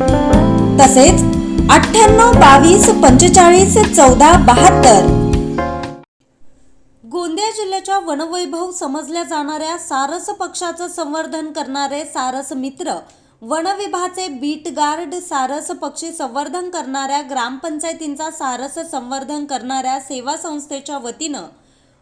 तसेच अठ्ठ्याण्णव बावीस पंचेचाळीस चौदा बहात्तर. गोंदिया जिल्ह्याच्या वनवैभव समजल्या जाणाऱ्या सारस पक्षाचं संवर्धन करणारे सारस मित्र वनविभाचे बीट गार्ड सारस पक्षी संवर्धन करणाऱ्या ग्रामपंचायतींचा सारस संवर्धन करणाऱ्या सेवा संस्थेच्या वतीनं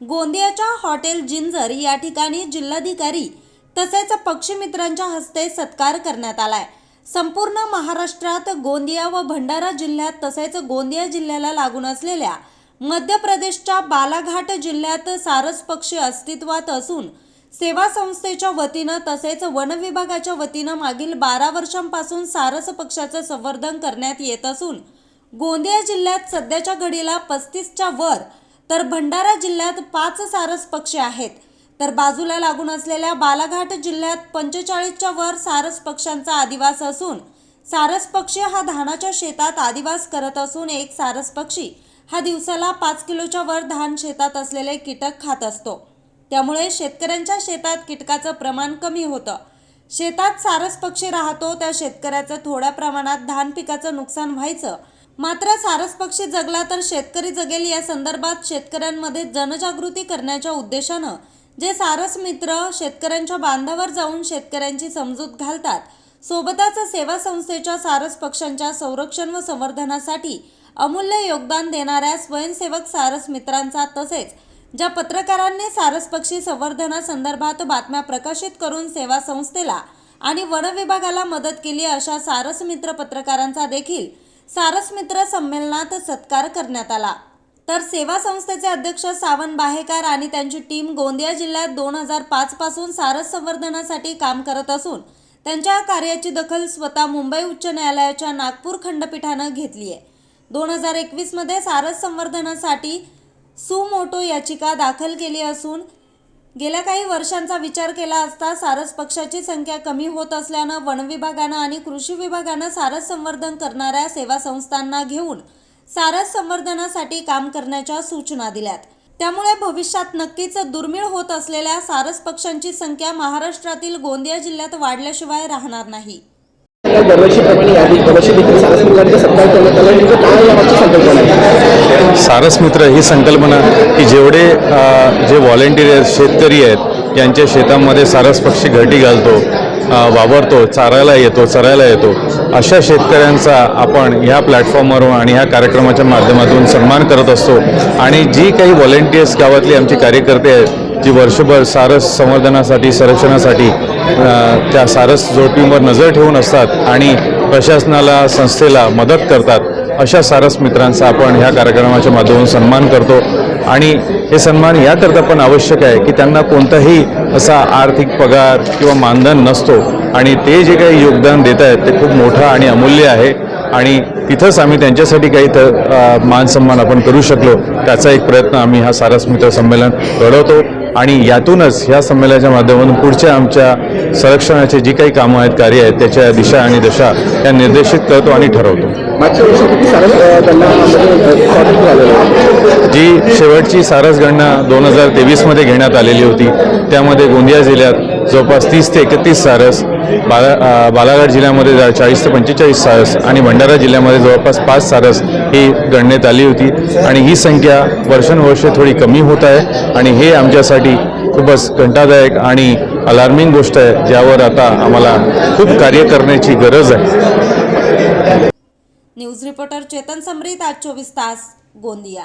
गोंदियाच्या हॉटेल जिंजर या ठिकाणी जिल्हाधिकारी तसेच पक्षीमित्रांच्या हस्ते सत्कार करण्यात आलाय. संपूर्ण महाराष्ट्रात गोंदिया व भंडारा जिल्ह्यात तसेच गोंदिया जिल्ह्याला लागून असलेल्या मध्य प्रदेशच्या बालाघाट जिल्ह्यात सारस पक्षी अस्तित्वात असून सेवा संस्थेच्या वतीनं तसेच वन विभागाच्या वतीनं मागील बारा वर्षांपासून सारस पक्षाचं संवर्धन करण्यात येत असून गोंदिया जिल्ह्यात सध्याच्या घडीला पस्तीसच्या वर तर भंडारा जिल्ह्यात पाच सारस पक्षी आहेत. तर बाजूला लागून असलेल्या बालाघाट जिल्ह्यात पंचेचाळीसच्या वर सारस पक्ष्यांचा आदिवास असून सारस पक्षी हा धानाच्या शेतात आदिवास करत असून एक सारस पक्षी. हा दिवसाला पाच किलोच्या वर धान शेतात असलेले कीटक खात असतो. त्यामुळे शेतकऱ्यांच्या शेतात कीटकाचं प्रमाण कमी होतं. शेतात सारस पक्षी राहतो त्या शेतकऱ्याचं थोड्या प्रमाणात धान पिकाचं नुकसान व्हायचं. मात्र सारस पक्षी जगला तर शेतकरी जगेल या संदर्भात शेतकऱ्यांमध्ये जनजागृती करण्याच्या उद्देशानं जे सारस मित्र शेतकऱ्यांच्या बांधावर जाऊन शेतकऱ्यांची समजूत घालतात सोबतच सेवा संस्थेच्या सारस पक्ष्यांच्या संरक्षण व संवर्धनासाठी अमूल्य योगदान देणाऱ्या स्वयंसेवक सारस मित्रांचा तसेच ज्या पत्रकारांनी सारस पक्षी संवर्धनासंदर्भात बातम्या प्रकाशित करून सेवा संस्थेला आणि वन विभागाला मदत केली अशा सारस मित्र पत्रकारांचा देखील सारस मित्र संमेलनात सत्कार करण्यात आला. तर सेवा संस्थेचे अध्यक्ष सावन बाहेकर आणि त्यांची टीम गोंदिया जिल्ह्यात दोन हजार पाच पासून सारस संवर्धनासाठी काम करत असून त्यांच्या कार्याची दखल स्वतः मुंबई उच्च न्यायालयाच्या नागपूर खंडपीठानं घेतली आहे. दोन हजार एकवीसमध्ये सारस संवर्धनासाठी सुमोटो याचिका दाखल केली असून गेल्या काही वर्षांचा विचार केला असता सारस पक्षाची संख्या कमी होत असल्यानं वन विभागानं आणि कृषी विभागानं सारस संवर्धन करणाऱ्या सेवा संस्थांना घेऊन सारस संवर्धनासाठी काम करण्याच्या सूचना दिल्यात. त्यामुळे भविष्यात नक्कीच दुर्मिळ होत असलेल्या सारस पक्ष्यांची संख्या महाराष्ट्रातील गोंदिया जिल्ह्यात वाढल्याशिवाय राहणार नाही. दरवर्षीप्रमाणे यादी दरवर्षी देखील सारस मित्रांचा सत्कार करण्यात आला नेमकं काय यामागची संकल्पना आहे? सारस मित्र ही संकल्पना की जेवढे जे व्हॉलेंटियर आहेत शेतकरी आहेत यांच्या शेतामध्ये सारस पक्षी घरटी घालतो वावरतो चारायला येतो चरायला येतो अशा शेतकऱ्यांचा आपण ह्या प्लॅटफॉर्मवरून आणि ह्या कार्यक्रमाच्या माध्यमातून सन्मान करत असतो. आणि जी काही व्हॉलेंटियर्स गावातली आमची कार्यकर्ते आहेत जी वर्षभर सारस संवर्धनासाठी संरक्षणासाठी त्या सारस जोडपींवर नजर ठेवून असतात आणि प्रशासनाला संस्थेला मदत करतात अशा सारस मित्रांचा आपण ह्या कार्यक्रमाच्या माध्यमातून सन्मान करतो. आणि हे सन्मान याकरता पण आवश्यक आहे की त्यांना कोणताही असा आर्थिक पगार किंवा मानधन नसतो. आणि ते जे काही योगदान देत आहेत ते खूप मोठं आणि अमूल्य आहे. आणि तिथंच आम्ही त्यांच्यासाठी काही तर मानसन्मान आपण करू शकलो. त्याचा एक प्रयत्न आम्ही हा सारस मित्र संमेलन घडवतो. आणि यातूनच ह्या संमेलनाच्या माध्यमातून पुढच्या आमच्या संरक्षणाची जी काही कामं आहेत कार्य आहेत त्याच्या दिशा आणि दशा या निर्देशित करतो आणि ठरवतो. जी शेवटची सारस गणना दोन हजार तेवीसमध्ये घेण्यात आलेली होती त्यामध्ये गोंदिया जिल्ह्यात जवळपास तीस ते एकतीस सारस बाला बालाघाट जिल्ह्यामध्ये चाळीस ते पंचेचाळीस सारस आणि भंडारा जिल्ह्यामध्ये जवळपास पाच सारस ही गणण्यात आली होती. आणि ही संख्या वर्षानुवर्षे थोडी कमी होत आहे आणि हे आमच्यासाठी खूपच घंटादायक आणि अलार्मिंग गोष्ट आहे ज्यावर आता आम्हाला खूप कार्य करण्याची गरज आहे. न्यूज रिपोर्टर चेतन समरीत आज चोवीस तास गोंदिया.